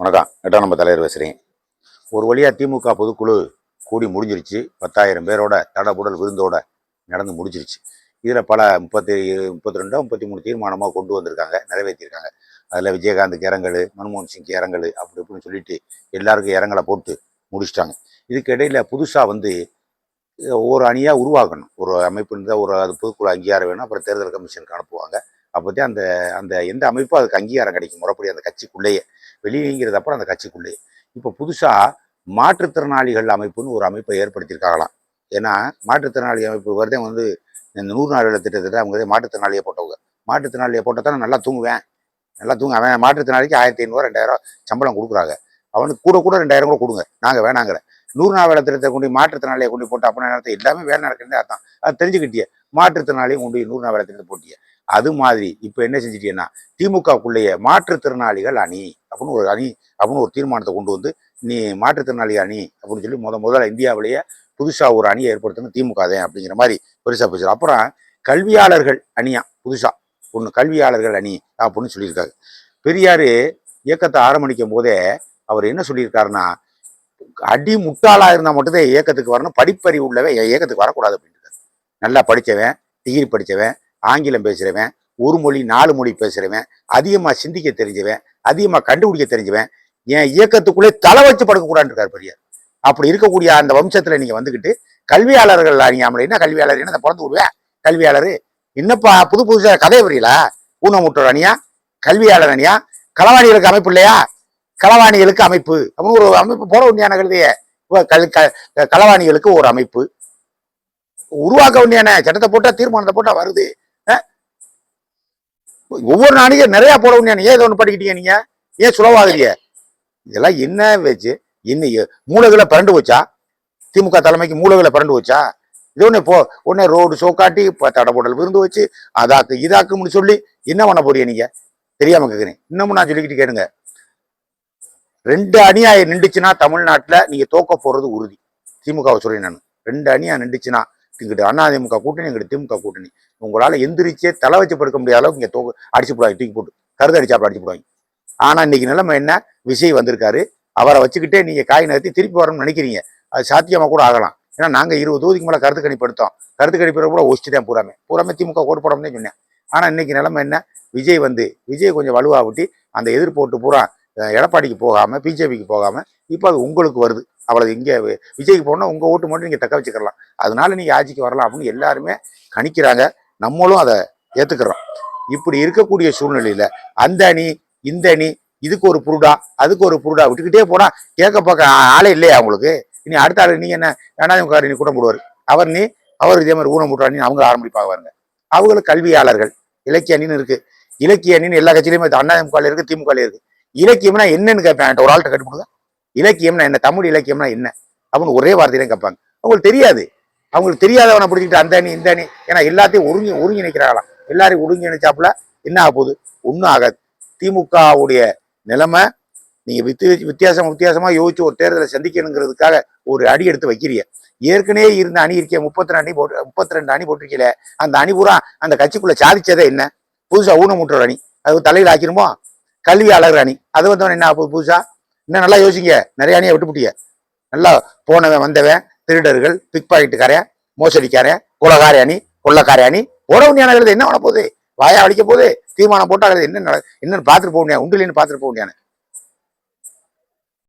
வணக்கம். எட்டாம் நம்ம தலைவர் பேசுகிறேன் ஒரு வழியாக திமுக பொதுக்குழு கூடி முடிஞ்சிருச்சு. பத்தாயிரம் பேரோட தடபுடல் விருந்தோட நடந்து முடிஞ்சிருச்சு. இதில் பல முப்பத்தி முப்பத்தி ரெண்டோ முப்பத்தி மூணு தீர்மானமாக கொண்டு வந்திருக்காங்க நிறைவேற்றியிருக்காங்க அதில் விஜயகாந்துக்கு இறங்கல் மன்மோகன் சிங்க்கு இறங்கல் அப்படி இப்படின்னு சொல்லிட்டு எல்லாருக்கும் இறங்கலை போட்டு முடிச்சிட்டாங்க. இதுக்கு புதுசாக வந்து ஒரு அணியாக உருவாக்கணும். ஒரு அமைப்பு இருந்தால் ஒரு அது பொதுக்குழு அங்கீகாரம் வேணும் அப்புறம் தேர்தல் கமிஷனுக்கு அனுப்புவாங்க. அப்போதே அந்த அந்த எந்த அமைப்பும் அதுக்கு அங்கீகாரம் கிடைக்கும். முறைப்படி அந்த கட்சிக்குள்ளேயே வெளியேங்கிறது அப்புறம் அந்த கட்சிக்குள்ளேயே இப்போ புதுசாக மாற்றுத்திறனாளிகள் அமைப்புன்னு ஒரு அமைப்பை ஏற்படுத்தியிருக்காங்களாம். ஏன்னா மாற்றுத்திறனாளி அமைப்பு வருதே வந்து இந்த நூறு நாள் வேலை திட்டத்தில் அவங்க மாற்றுத்திறனாளியை போட்டவங்க. மாற்றுத்திறனாளியை போட்டால் தான் நல்லா தூங்குவேன். நல்லா தூங்க அவன் மாற்றுத்திறனாளிக்கு ஆயிரத்தி ஐநூறுவா ரெண்டாயிரம் சம்பளம் கொடுக்குறாங்க. அவனுக்கு கூட கூட ரெண்டாயிரம் கூட கொடுங்க. நாங்கள் வேணாங்கிற. நூறு நாள் வேலை திட்டத்தை கொண்டு மாற்றுத்திறனாளியை கொண்டு போட்டு அப்படின்னா நேரத்தை எல்லாமே வேலை நடக்கிறதே அர்த்தம். அது தெரிஞ்சுக்கிட்டியே. மாற்றுத்திறனாளியும் கொண்டு நூறு நாள் வேலை திட்டத்தை போட்டிய. அது மாதிரி இப்போ என்ன செஞ்சிட்டீங்கன்னா திமுகக்குள்ளேயே மாற்றுத்திறனாளிகள் அணி அப்படின்னு ஒரு அணி அப்படின்னு ஒரு தீர்மானத்தை கொண்டு வந்து நீ மாற்றுத்திறனாளி அணி அப்படின்னு சொல்லி முத முதல்ல இந்தியாவிலேயே புதுசாக ஒரு அணியை ஏற்படுத்தணும் திமுக தான் அப்படிங்கிற மாதிரி பெருசாக பேசுகிறோம் அப்புறம் கல்வியாளர்கள் அணியா புதுசாக ஒன்று கல்வியாளர்கள் அணி அப்படின்னு சொல்லியிருக்காரு. பெரியார் இயக்கத்தை ஆரம்பிக்கும் போதே அவர் என்ன சொல்லியிருக்காருன்னா அடி முட்டாளாக இருந்தால் மட்டும்தான் இயக்கத்துக்கு வரணும் படிப்பறிவு உள்ளவன் என் இயக்கத்துக்கு வரக்கூடாது அப்படின்னு நல்லா படித்தவன் டிகிரி படித்தவன் ஆங்கிலம் பேசுகிறவன் ஒரு மொழி நாலு மொழி பேசுகிறவன் அதிகமாக சிந்திக்க தெரிஞ்சவன் அதிகமாக கண்டுபிடிக்க தெரிஞ்சவன் என் இயக்கத்துக்குள்ளே தலை வச்சு படுக்கக்கூடாதுன்னு இருக்கார் பெரியார். அப்படி இருக்கக்கூடிய அந்த வம்சத்தில் நீங்கள் வந்துக்கிட்டு கல்வியாளர்கள் அறியாமல் என்ன கல்வியாளர் என்ன பிறந்து விடுவேன் கல்வியாளர் என்னப்பா புது புதுசாக கதை புரியல ஊனமுற்றோர் அணியா? கல்வியாளர் அணியா? களவாணிகளுக்கு அமைப்பு இல்லையா? களவாணிகளுக்கு அமைப்பு. அப்படின்னு ஒரு அமைப்பு போட வேண்டியான கருதையே? கல் க- களவாணிகளுக்கு ஒரு அமைப்பு. உருவாக்க வேண்டியான சட்டத்தை போட்டால் தீர்மானத்தை போட்டால் வருது. ஒவ்வொரு நாளைக்கும் நிறையா போட வேண்டியான ஏன் இதை ஒன்று படிக்கிட்டீங்க நீங்கள் ஏன் சுலவாகிறீங்க இதெல்லாம் என்ன வச்சு? என்ன மூலகளை பரண்டு வச்சா? திமுக தலைமைக்கு மூலகளை பரண்டு வச்சா? இது ஒன்று போ உடனே ரோடு சோக்காட்டி இப்போ தடபோடல் விருந்து வச்சு அதாக்கு இதாக்கும்னு சொல்லி என்ன பண்ண போறீங்க நீங்க? தெரியாம கேட்குறேன் இன்னமும் நான் சொல்லிக்கிட்டு கேளுங்க. ரெண்டு அணியா நின்றுச்சுன்னா தமிழ்நாட்டில் நீங்கள் தோக்க போகிறது உறுதி. திமுகவை சொல்றேன் நான். ரெண்டு அணியாக நின்றுச்சுன்னா இங்கிட்ட அதிமுக கூட்டணி இங்கிட்டு திமுக கூட்டணி. உங்களால் எந்திரிச்சே தலை வச்சு படுக்க முடியாத அளவுக்கு இங்கே தோக்கு அடிச்சு போடுவாங்க தூக்கி போட்டு. கருது அடிச்சாப்பில் அடிச்சு போடுவாங்க. ஆனால் இன்னைக்கு நிலைமை என்ன? விஜய் வந்திருக்காரு. அவரை வச்சுக்கிட்டே நீங்கள் காய் நிறுத்தி திருப்பி வரணும்னு நினைக்கிறீங்க. அது சாத்தியமாக கூட ஆகலாம். ஏன்னா நாங்கள் இருபது தொகுதிக்கு மேலே கருத்து கணிப்பு எடுத்தோம் கருத்து கணிப்பு கூட ஒழிச்சு தான் பூராமே. பூராமே திமுக ஓட்டு போடணும்னு சொன்னேன். ஆனால் இன்னைக்கு நிலைமை என்ன? விஜய் வந்து விஜய் கொஞ்சம் வலுவாக விட்டு அந்த எதிர்ப்போட்டு பூரா எடப்பாடிக்கு போகாமல் பிஜேபிக்கு போகாமல் இப்போ அது உங்களுக்கு வருது. அவ்வளவு இங்கே விஜய்க்கு போனால் உங்கள் ஓட்டு மட்டும் நீங்கள் தக்க வச்சுக்கலாம் அதனால நீங்கள் ஆட்சிக்கு வரலாம் அப்படின்னு எல்லாருமே கணிக்கிறாங்க. நம்மளும் அதை ஏற்றுக்கிறோம் இப்படி இருக்கக்கூடிய சூழ்நிலையில் அந்த அணி இந்த அணி இதுக்கு ஒரு புருடா அதுக்கு ஒரு புருடா விட்டுக்கிட்டே போனால் கேட்க பார்க்க ஆளே இல்லையா அவங்களுக்கு இனி அடுத்த ஆள் நீங்கள் என்ன ரெண்டாயிரம் நீ கூட்டம் போடுவார். அவர் நீ அவர் இதே மாதிரி ஊனம் ஊனமுற்றாணி அவங்க ஆரம்பிப்பாங்க வருங்க அவங்களும் கல்வியாளர்கள் இலக்கிய அணின்னு இருக்குது இலக்கிய அணின்னு எல்லா கட்சியிலையுமே அதிமுக இருக்குது திமுக இருக்குது இலக்கியம்னா என்னன்னு கேட்பேன் என்கிட்ட. ஒரு ஆள்கிட்ட கட்டுப்படுங்க இலக்கியம்னா என்ன? தமிழ் இலக்கியம்னா என்ன? அப்படின்னு ஒரே வார்த்தையிலையும் கேட்பாங்க. அவங்களுக்கு தெரியாது. அவங்களுக்கு தெரியாதவனை பிடிச்சிக்கிட்டு அந்த அணி இந்த அணி. ஏன்னா எல்லாத்தையும் ஒருங்கி ஒருங்கிணைக்கிறாங்களாம் எல்லாரையும் ஒருங்கிணைச்சாப்புல என்ன ஆக போகுது? ஒன்றும் ஆகாது. திமுகவுடைய நிலைமை நீங்க வித்தி வித்தியாசம் வித்தியாசமா யோசிச்சு ஒரு தேர்தலை சந்திக்கணுங்கிறதுக்காக ஒரு அடி எடுத்து வைக்கிறீங்க. ஏற்கனவே இருந்த அணி இருக்கிய முப்பத்தி ரெண்டு அணி போட்டு முப்பத்தி ரெண்டு அணி போட்டிருக்கீங்களே அந்த அணி பூரா அந்த கட்சிக்குள்ளே சாதிச்சதே என்ன? புதுசா ஊனமுற்றோர் அணி. அது தலையில் ஆக்கிருமோ? கல்வியாளர் அணி. அது வந்தவன் என்ன ஆகுது புதுசா? இன்னும் நல்லா யோசிங்க. நிறைய அணியை விட்டுப்புட்டிய. நல்லா போனவன் வந்தவன் திருடர்கள் பிக் பாக்கெட்டுக்காரன் மோசடிக்காரன் குலகார அணி கொள்ளக்கார அணி. போட என்ன பண்ண போகுது வாயா அடிக்க போகுது? தீர்மானம் போட்டால் என்ன நட- என்னன்னு பார்த்துட்டு போக முடியாது. உண்டுலேன்னு பார்த்துட்டு போக முடியாது.